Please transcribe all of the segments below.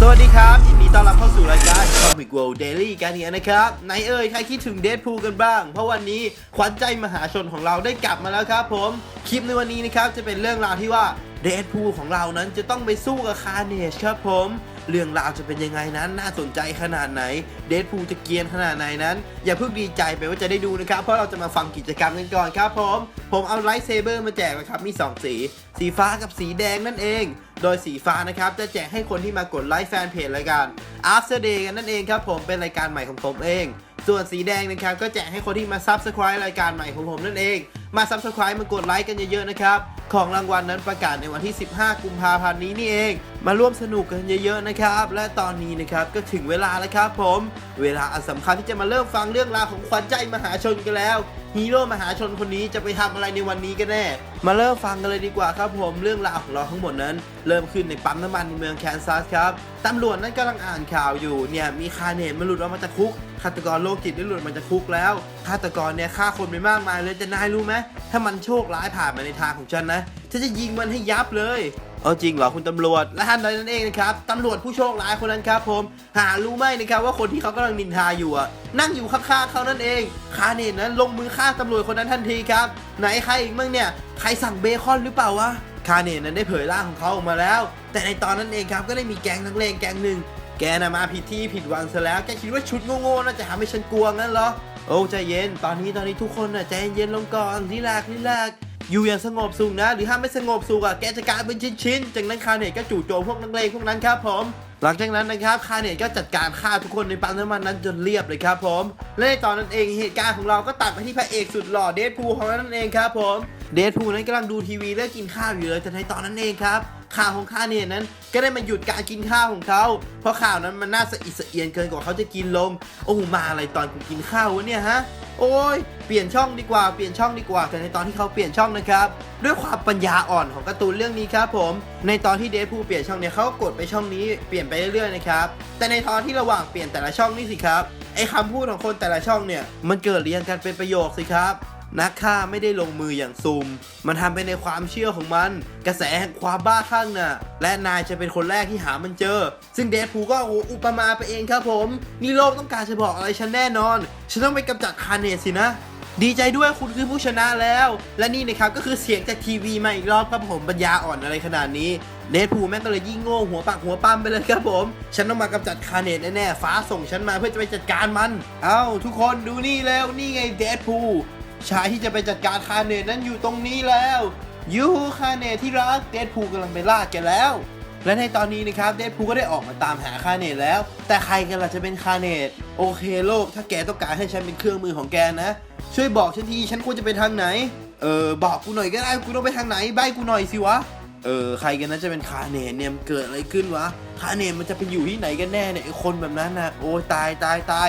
สวัสดีครับยินดีต้อนรับเข้าสู่รายการ Comic World Daily กันอีกนะครับไหนเอ่ยใครคิดถึงเด p พูกันบ้าง เพราะวันนี้ขวัญใจมหาชนของเราได้กลับมาแล้วครับผม คลิปในวันนี้นะครับจะเป็นเรื่องราวที่ว่าเด p พูของเรานั้นจะต้องไปสู้กับคาเนชครับผม เรื่องราวจะเป็นยังไงนั้นน่าสนใจขนาดไหน เด p พูจะเกียนขนาดไหนนั้น อย่าเพิ่งดีใจไปว่าจะได้ดูนะครับ เพราะเราจะมาฟังกิจกรรมกันก่อนครับผม ผมเอาไลท์เซเบอร์มาแจกนะครับมี 2 สี สีฟ้ากับสีแดงนั่นเอง โดยสีฟ้านะครับจะแจกให้คนที่มากดไลค์แฟนเพจรายการ After Day กันนั่นเองครับผมเป็นรายการใหม่ของผมเอง ส่วนสีแดงนะครับก็แจกให้คนที่มา Subscribe รายการใหม่ของผมนั่นเอง มา Subscribe มากดไลค์กันเยอะๆนะครับ ของรางวัลนั้นประกาศในวันที่ 15 กุมภาพันธ์นี้นี่เอง มาร่วมสนุกกันเยอะๆนะครับ และตอนนี้นะครับก็ถึงเวลาแล้วครับผม เวลาอันสำคัญที่จะมาเริ่มฟังเรื่องราวของขวัญใจมหาชนกันแล้วฮีโร่มหาชนคนนี้จะไปทำอะไรในวันนี้กันแน่ มาเริ่มฟังกันเลยดีกว่าครับผมเรื่องราวของเราทั้งหมดนั้น เริ่มขึ้นในปั๊มน้ำมันในเมืองแคนซัสครับตำรวจนั้นกำลังอ่านข่าวอยู่เนี่ยมีคาเนตมันหลุดออกมาจากคุกฆาตกรโรคจิตได้หลุดมาจากคุกแล้วฆาตกรเนี่ยฆ่าคนไปมากมายเลยแต่นายรู้ไหมถ้ามันโชคร้ายผ่านมาในทางของฉันนะฉันจะยิงมันให้ยับเลย เอาจริงเหรอคุณตำรวจและท่านนั่นเองนะครับตำรวจผู้โชคร้ายคนนั้นครับ ผม หารู้ไหมนะครับว่าคนที่เขากำลังนินทาอยู่อะนั่งอยู่ข้างๆเขานั่นเองคาเนตนั้นลงมือฆ่าตำรวจคนนั้นทันทีครับ ไหนใครอีกมั่งเนี่ยใครสั่งเบคอนหรือเปล่าวะคาเนตนั้นได้เผยร่างของเขาออกมาแล้ว แต่ในตอนนั้นเองครับก็ได้มีแก๊งนักเลงแก๊งหนึ่งแกน่ะมาผิดที่ผิดวันซะแล้วแกคิดว่าชุดโง่ๆน่าจะทำให้ฉันกลัวงั้นเหรอโอ้ใจเย็น ตอนนี้ตอนนี้ทุกคนน่ะใจเย็นลงก่อนรีแลกซ์รีแลกซ์ อยู่อย่างสงบสุขนะ หรือถ้าไม่สงบสุขอะแกจะกลายเป็นชิ้นๆจากนั้นคาเนตก็จู่โจมพวกนักเลงพวกนั้นครับผมหลังจากนั้นนะครับคาเนตก็จัดการฆ่าทุกคนในปั๊มน้ำมันนั้นจนเรียบเลยครับผมและในตอนนั้นเองเหตุการณ์ของเราก็ตัดไปที่พระเอกสุดหล่อเดดพูลของเรานั่นเองครับผมเดดพูลนั้นกำลังดูทีวีและกินข้าวอยู่เลยแต่ในตอนนั้นเองครับ ข่าวของคาเนตนั้น ก็ได้มาหยุดการกินข้าวของเขา เพราะข่าวนั้นมันน่าสะอิดสะเอียนเกินกว่าเขาจะกินลง โอ้มาอะไรตอนกูกินข้าววะเนี่ยฮะ โอ้ย เปลี่ยนช่องดีกว่า เปลี่ยนช่องดีกว่า แต่ในตอนที่เขาเปลี่ยนช่องนะครับ ด้วยความปัญญาอ่อนของการ์ตูนเรื่องนี้ครับผม ในตอนที่เดฟพูเปลี่ยนช่องเนี่ยเขาก็กดไปช่องนี้ เปลี่ยนไปเรื่อยๆนะครับ แต่ในตอนที่ระหว่างเปลี่ยนแต่ละช่องนี่สิครับ ไอ้คำพูดของคนแต่ละช่องเนี่ย มันเกิดเรียงกันเป็นประโยคสิครับ นักฆ่าไม่ได้ลงมืออย่างซุม มันทำไปในความเชื่อของมัน กระแสแห่งความบ้าคลั่งน่ะ และนายจะเป็นคนแรกที่หามันเจอ ซึ่งเดฟพูก็โอ้อุปมาไปเองครับผม นี่โลกต้องการจะบอกอะไรฉันแน่นอน ฉันต้องไปกำจัดคาร์เนตสินะดีใจด้วยคุณคือผู้ชนะแล้ว และนี่นะครับก็คือเสียงจากทีวีมาอีกรอบครับผมปัญญาอ่อนอะไรขนาดนี้เดฟพูแม่งก็เลยยิ่งโง่หัวปากหัวปั้มไปเลยครับผม ฉันต้องมากำจัดคาร์เนตแน่ๆฟ้าส่งฉันมาเพื่อจะไปจัดการมัน เอ้าทุกคนดูนี่แล้วนี่ไงเดฟพู ชายที่จะไปจัดการคาเนตนั้นอยู่ตรงนี้แล้วยูฮูคาเนตที่รักเดฟพูกำลังไปล่าแกแล้ว และในตอนนี้นะครับเดดพูก็ได้ออกมาตามหาคาเนตแล้ว แต่ใครกันล่ะจะเป็นคาเนตโอเคโลก ถ้าแกต้องการให้ฉันเป็นเครื่องมือของแกนะ ช่วยบอกฉันทีฉันควรจะไปทางไหนเออบอกกูหน่อยก็ได้กูต้องไปทางไหนใบกูหน่อยสิวะเออใครกันนะจะเป็นคาเนตเนี่ยเกิดอะไรขึ้นวะคาเนตมันจะไปอยู่ที่ไหนกันแน่เนี่ยไอคนแบบนั้นนะโอ้ยตายตายตาย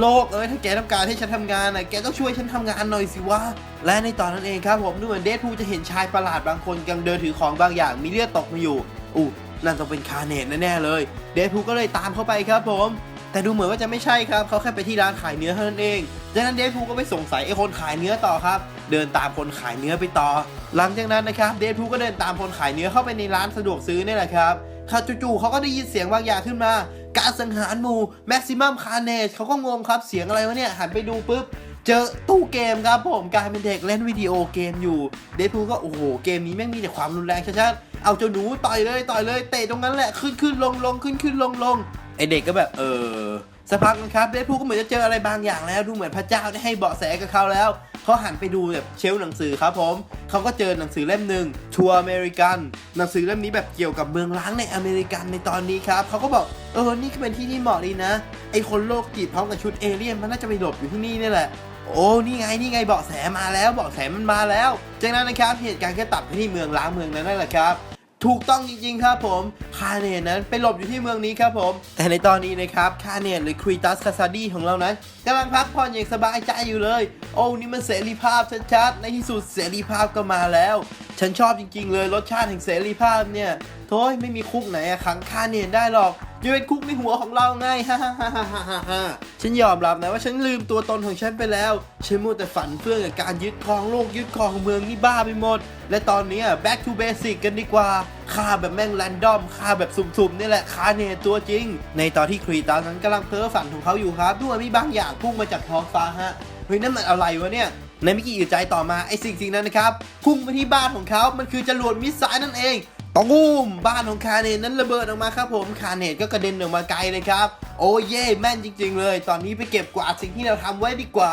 โลกเอ้ยถ้าแกต้องการให้ฉันทำงานนะแกต้องช่วยฉันทำงานหน่อยสิวะและในตอนนั้นเองครับผมดูเหมือนเดดพูจะเห็นชายประหลาดบางคนกำลังเดินถือของบางอย่างมีเลือดตกมาอยู่อู้นั่นต้องเป็นคาเนตแน่ๆเลย เดดพูก็เลยตามเข้าไปครับผม แต่ดูเหมือนว่าจะไม่ใช่ครับเขาแค่ไปที่ร้านขายเนื้อเท่านั้นเองจากนั้นเดดพูก็ไปสงสัยไอ้คนขายเนื้อต่อครับ เดินตามคนขายเนื้อไปต่อ หลังจากนั้นนะครับเดดพูก็เดินตามคนขายเนื้อเข้าไปในร้านสะดวกซื้อนี่แหละครับค่ะจู่ๆเขาก็ได้ยินเสียงบางอย่างขึ้นมา การสังหารหมู่แม็กซิมัมคาร์เนจเขาก็งงครับเสียงอะไรวะเนี่ย หันไปดูปุ๊บ เจอตู้เกมครับผมกลายเป็นเด็กเล่นวิดีโอเกมอยู่ เดดพูก็โอ้โห เกมนี้แม่งมีแต่ความรุนแรงชัดๆเอาเจ้าหนูต่อยเลยต่อยเลยเตะตรงนั้นแหละขึ้นขึ้นลงลงขึ้นขึ้นลงลงไอเด็กก็แบบเออสักพักนึงครับเดดพูก็เหมือนจะเจออะไรบางอย่างแล้วดูเหมือนพระเจ้าได้ให้เบาะแสกับเขาแล้ว เขาหันไปดูแบบเชลหนังสือครับผมเขาก็เจอหนังสือเล่มหนึ่งทัวร์อเมริกันหนังสือเล่มนี้แบบเกี่ยวกับเมืองล้างในอเมริกันในตอนนี้ครับเขาก็บอกเออนี่เป็นที่ที่เหมาะดีนะไอคนโลกจิตพร้อมกับชุดเอเลี่ยนมันน่าจะไปหลบอยู่ที่นี่นี่แหละโอ้นี่ไงนี่ไงเบาะแสมาแล้วเบาะแสมันมาแล้ว จากนั้นนะครับเหตุการณ์ก็ตัดไปที่เมืองล้างเมืองนั้นนั่นแหละครับ ถูกต้องจริงๆครับผมคาเนตนั้นไปหลบอยู่ที่เมืองนี้ครับผม แต่ในตอนนี้นะครับคาเนตหรือครีตัสคาซาดีของเรานั้นกำลังพักผ่อนอย่างสบายใจอยู่เลย โอ้นี่มันเสรีภาพชัดๆในที่สุดเสรีภาพก็มาแล้ว ฉันชอบจริงๆเลยรสชาติแห่งเสรีภาพเนี่ยโธ่ไม่มีคุกไหนอะขังคาเนตได้หรอก จะเป็นคุกในหัวของเราไงฮ่าฮ่าฮ่าฮ่าฮ่าฮ่าฉันยอมรับนะว่าฉันลืมตัวตนของฉันไปแล้ว ฉันมัวแต่ฝันเฟื่องกับการยึดครองโลกยึดครองเมืองนี่บ้าไปหมด และตอนนี้ back to basic กันดีกว่าฆ่าแบบแม่งแรนดอมฆ่าแบบสุ่มๆนี่แหละคาเนตตัวจริง ในตอนที่ครีตานั้นกำลังเพ้อฝันของเขาอยู่ครับดูเหมือนมีบางอย่างพุ่งมาจากท้องฟ้าฮะเฮ้ยนั่นมันอะไรวะเนี่ยในไม่กี่อึดใจต่อมาไอ้สิ่งสิ่งนั้นนะครับพุ่งไปที่บ้านของเขา มันคือจรวดมิสไซล์นั่นเอง ตูมบ้านของคาเนตนั้นระเบิดออกมาครับผมคาเนตก็กระเด็นออกมาไกลเลยครับ โอ้เย่แม่นจริง ๆ เลย ตอนนี้ไปเก็บกวาดสิ่งที่เราทำไว้ดีกว่า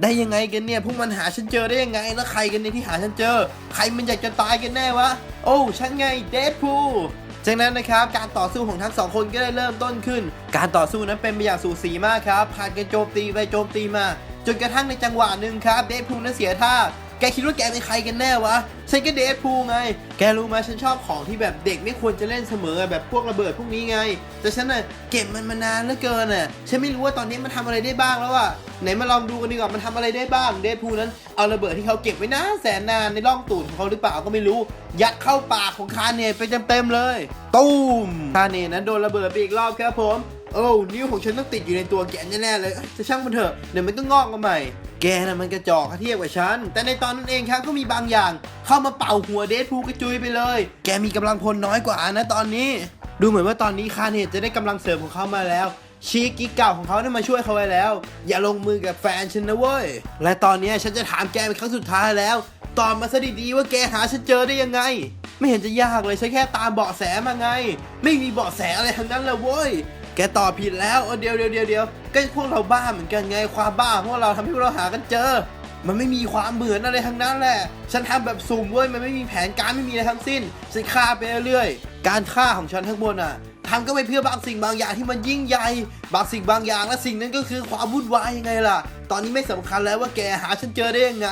ได้ยังไงกันเนี่ยพวกมันหาฉันเจอได้ยังไงแล้วใครกันเนี่ยที่หาฉันเจอ ใครมันอยากจะตายกันแน่วะโอ้ฉันไงเดดพูจากนั้นนะครับการต่อสู้ของทั้งสองคนก็ได้เริ่มต้นขึ้น การต่อสู้นั้นเป็นไปอย่างสูสีมากครับผ่านกันโจมตีไปโจมตีมาจนกระทั่งในจังหวะหนึ่งครับเดดพูนั้นเสียท่า แกคิดว่าแกเป็นใครกันแน่วะฉันก็เดดพูไง แกรู้ไหมฉันชอบของที่แบบเด็กไม่ควรจะเล่นเสมอแบบพวกระเบิดพวกนี้ไง แต่ฉันน่ะเก็บมันมานานเหลือเกินน่ะ ฉันไม่รู้ว่าตอนนี้มันทำอะไรได้บ้างแล้วอะไหนมาลองดูกันดีกว่ามันทำอะไรได้บ้าง เดดพูนั้นเอาระเบิดที่เขาเก็บไว้นานแสนนานในร่องตูดของเขาหรือเปล่าก็ไม่รู้ ยัดเข้าปากของคาเนตไปเต็มๆเลย ตูมคาเนตนั้นโดนระเบิดไปอีกรอบครับผมโอ้นิ้วของฉันต้องติดอยู่ในตัวแกแน่ๆเลยเอ้ยจะช่างมันเถอะเดี๋ยวมันก็งอกมาใหม่ แกน่ะมันกระจอกเทียบกับฉัน แต่ในตอนนั้นเองครับก็มีบางอย่าง เข้ามาเป่าหัวเดดพูกระจุยไปเลย แกมีกำลังพลน้อยกว่านะตอนนี้ ดูเหมือนว่าตอนนี้คาเนตจะได้กำลังเสริมของเขามาแล้วชีกิ๊กเก่าของเขาได้มาช่วยเขาไว้แล้ว อย่าลงมือกับแฟนฉันนะเว้ย และตอนนี้ฉันจะถามแกเป็นครั้งสุดท้ายแล้ว ตอบมาซะดีๆว่าแกหาฉันเจอได้ยังไง ไม่เห็นจะยากเลยฉันแค่ตามเบาะแสมาไง ไม่มีเบาะแสอะไรทั้งนั้นเลยเว้ย แกตอบผิดแล้วเดี๋ยวเดี๋ยวเดี๋ยวเดี๋ยวก็พวกเราบ้าเหมือนกันไงความบ้าพวกเราทำให้พวกเราหากันเจอ มันไม่มีความเหมือนอะไรทั้งนั้นแหละ ฉันทำแบบสุ่มเว้ยมันไม่มีแผนการไม่มีอะไรทั้งสิ้นฉันฆ่าไปเรื่อยๆการฆ่าของฉันทั้งหมดอะทำก็ไปเพื่อบางสิ่งบางอย่างที่มันยิ่งใหญ่บางสิ่งบางอย่างและสิ่งนั้นก็คือความวุ่นวายยังไงล่ะ ตอนนี้ไม่สำคัญแล้วว่าแกหาฉันเจอได้ยังไง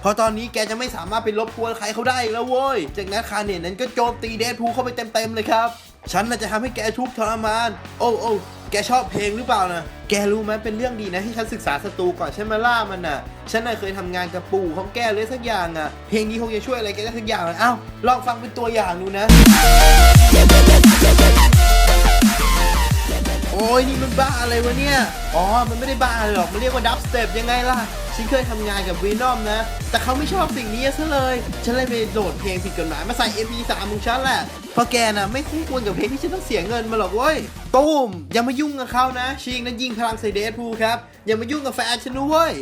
เพราะตอนนี้แกจะไม่สามารถไปรบกวนใครเขาได้แล้วเว้ย จากนั้นคาเนตนั้นก็โจมตีเดดพูเข้าไปเต็มๆเลยครับ ฉันน่ะจะทำให้แกทุกข์ทรมาน โอ้โอ้แกชอบเพลงหรือเปล่านะแกรู้ไหมเป็นเรื่องดีนะที่ฉันศึกษาศัตรูก่อนฉันมาล่ามันน่ะ ฉันน่ะเคยทำงานกับปู่ของแกเลยสักอย่างอะ เพลงนี้คงจะช่วยอะไรแกได้สักอย่างเลยเอ้าลองฟังเป็นตัวอย่างดูนะ โอ้ยนี่มันบ้าอะไรวะเนี่ย อ๋อ มันไม่ได้บ้าหรอก มันเรียกว่าดับสเต็ปยังไงล่ะ ฉันเคยทำงานกับวีนอมนะ แต่เขาไม่ชอบสิ่งนี้ซะเลย ฉันเลยไปโหลดเพลงผิดกฎหมายมาใส่ MP3 ของฉันแหละ เพราะแกน่ะไม่คู่ควรกับเพลงที่ฉันต้องเสียเงินมาหรอกเว้ยตูมอย่ามายุ่งกับเขานะ ชิงนั้นยิงพลังใส่เดดพูครับ อย่ามายุ่งกับแฟนฉันนะเว้ย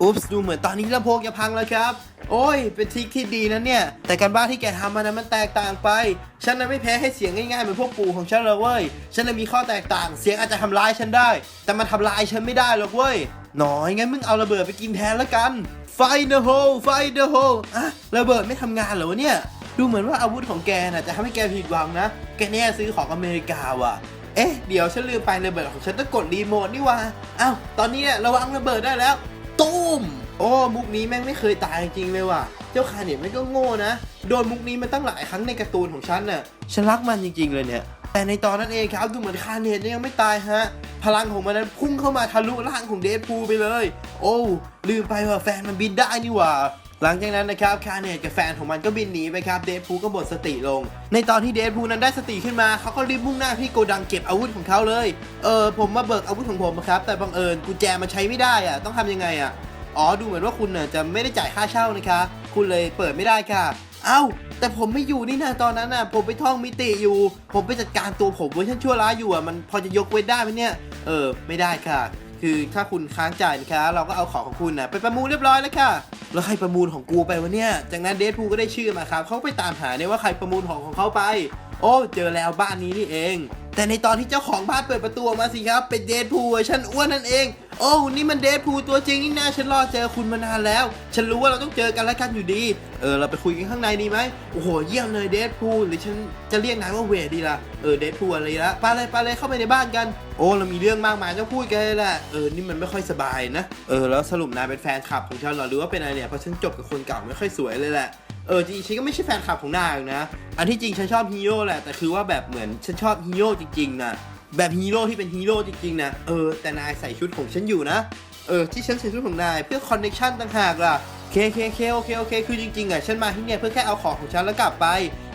อุ๊บส์ดูเหมือนตอนนี้ลำโพงจะพังแล้วครับ โอ้ย เป็นทริคที่ดีนะเนี่ย แต่การบ้านที่แกทำมานะมันแตกต่างไป ฉันน่ะไม่แพ้ให้เสียงง่ายๆเหมือนพวกปู่ของฉันเลยเว้ย ฉันน่ะมีข้อแตกต่าง เสียงอาจจะทำร้ายฉันได้ แต่มันทำลายฉันไม่ได้หรอกเว้ย หน่อยงั้นมึงเอาระเบิดไปกินแทนละกัน ไฟเดอะโฮไฟเดอะโฮอะระเบิดไม่ทำงานเหรอเนี่ย ดูเหมือนว่าอาวุธของแกน่ะจะทำให้แกผิดหวังนะ แกเนี่ยซื้อของอเมริกาว่ะ เอ๊ะ เดี๋ยวฉันลืมไประเบิดของฉันต้องกดรีโมทนี่ว่าอ้าวตอนนี้เนี่ยระวังระเบิดได้แล้วตุ้มโอ้มุกนี้แม่งไม่เคยตายจริงเลยว่ะ เจ้าคาเน็ตไม่งก็โง่นะ โดนมุกนี้มาตั้งหลายครั้งในการ์ตูนของฉันน่ะ ฉันรักมันจริงๆเลยเนี่ย แต่ในตอนนั้นเองครับดูเหมือนคาเนตยยังไม่ตายฮะ พลังของมันนั้นพุ่งเข้ามาทะลุร่างของเดดพูลไปเลย โอ้ลืมไปว่าแฟนมันบินได้นี่ว่า หลังจากนั้นนะครับคาเนตกับแฟนของมันก็บินหนีไปครับเดดพูก็หมดสติลง ในตอนที่เดดพูนั้นได้สติขึ้นมาเขาก็รีบมุ่งหน้าที่โกดังเก็บอาวุธของเขาเลยเออผมมาเบิกอาวุธของผมครับแต่บังเอิญกุญแจมันใช้ไม่ได้อะต้องทำยังไงอะอ๋อดูเหมือนว่าคุณเน่ะจะไม่ได้จ่ายค่าเช่านะคะ คุณเลยเปิดไม่ได้ค่ะ เอ้า แต่ผมไม่อยู่นี่นะตอนนั้นน่ะ ผมไปท่องมิติอยู่ ผมไปจัดการตัวผมเวอร์ชันชั่วร้ายอยู่อะมันพอจะยกเว้นได้ไหมเนี่ย เออ ไม่ได้ค่ะ คือถ้าคุณค้างจ่ายนะคะ เราก็เอาของของคุณนะไปประมูลเรียบร้อยแล้วค่ะ แล้วใครประมูลของกูไปวะเนี่ย จากนั้นเดทพูก็ได้ชื่อมาครับเขาไปตามหาเนี่ยว่าใครประมูลของของเขาไป โอ้ เจอแล้วบ้านนี้นี่เอง แต่ในตอนที่เจ้าของบ้านเปิดประตูออกมาสิครับ เป็นเดทพูเวอร์ชันอ้วนนั่นเอง โอ้ นี่มันเดทพูตัวจริงนี่นาฉันรอเจอคุณมานานแล้ว ฉันรู้ว่าเราต้องเจอกันแล้วกันอยู่ดี เออ เราไปคุยกันข้างในดีไหมโอ้โห เยี่ยมเลยเดทพูหรือฉันจะเรียกนายว่าเวทดีละเออ เดทพูอะไรละไปเลยไปเลยเข้าไปในบ้านกัน โอ้ เรามีเรื่องมากมายต้องพูดกันเลยแหละ เออ นี่มันไม่ค่อยสบายนะ เออ แล้วสรุปนายเป็นแฟนคลับของฉันหรอ หรือว่าเป็นอะไรเนี่ย เพราะฉันจบกับคนเก่าไม่ค่อยสวยเลยแหละ เออจริงฉันก็ไม่ใช่แฟนคลับของนายหรอกนะ อันที่จริงฉันชอบฮีโร่แหละ แต่คือว่าแบบเหมือนฉันชอบฮีโร่จริงๆนะแบบฮีโร่ที่เป็นฮีโร่จริงๆนะเออแต่นายใส่ชุดของฉันอยู่นะเออที่ฉันใส่ชุดของนายเพื่อคอนเนคชันต่างหากล่ะเคเคเคโอเคโอเคคือจริงๆอะฉันมาที่เนี่ยเพื่อแค่เอาของของฉันแล้วกลับไป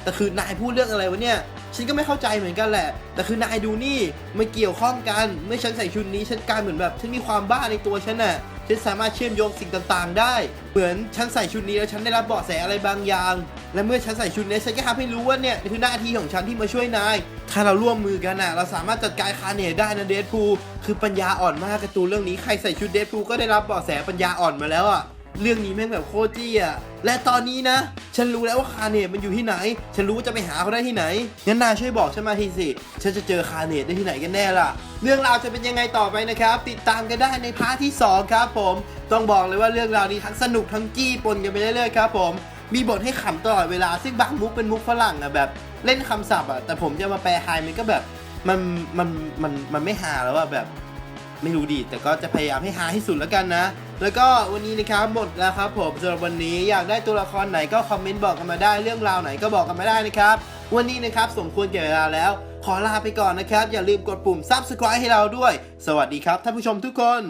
แต่คือนายพูดเรื่องอะไรวะเนี่ย ฉันก็ไม่เข้าใจเหมือนกันแหละ แต่คือนายดูนี่มันเกี่ยวข้องกัน เมื่อฉันใส่ชุดนี้ฉันกลายเหมือนแบบฉันมีความบ้าในตัวฉันน่ะ ฉันสามารถเชื่อมโยงสิ่งต่างๆ ได้ เหมือนฉันใส่ชุดนี้แล้วฉันได้รับเบาะแสอะไรบางอย่าง และเมื่อฉันใส่ชุดนี้ฉันก็ทำให้รู้ว่าเนี่ยนี่คือหน้าที่ของฉันที่มาช่วยนาย ถ้าเราร่วมมือกันน่ะ เราสามารถจัดการคาเนตได้นะเดดพูคือปัญญาอ่อนมากการ์ตูนเรื่องนี้ใครใส่ชุดเดดพูก็ได้รับเบาะแสปัญญาอ่อนมาแล้วอะเรื่องนี้แม่งแบบโคตรจี้อะ และตอนนี้นะ ฉันรู้แล้วว่าคาเนตมันอยู่ที่ไหน ฉันรู้ว่าจะไปหาเขาได้ที่ไหนงั้นนายช่วยบอกฉันมาทีสิ ฉันจะเจอคาเนตได้ที่ไหนกันแน่ล่ะ เรื่องราวจะเป็นยังไงต่อไปนะครับ ติดตามกันได้ในพาร์ทที่ 2 ครับผม ต้องบอกเลยว่าเรื่องราวนี้ทั้งสนุกทั้งจี้ปนกันไปเรื่อยๆครับผม มีบทให้ขำตลอดเวลา ซึ่งบางมุกเป็นมุกฝรั่งอะแบบเล่นคำศัพท์อะแต่ผมจะมาแปลไทยมันก็แบบมันมันมันมันไม่หาแล้วอะแบบ ไม่รู้ดีแต่ก็จะพยายามให้หาให้สุดแล้วกันนะ แล้วก็วันนี้นะครับหมดแล้วครับผมสำหรับวันนี้อยากได้ตัวละครไหนก็คอมเมนต์บอกกันมาได้เรื่องราวไหนก็บอกกันมาได้นะครับ วันนี้นะครับสมควรแก่เวลาแล้ว ขอลาไปก่อนนะครับ อย่าลืมกดปุ่ม subscribe ให้เราด้วย สวัสดีครับท่านผู้ชมทุกคน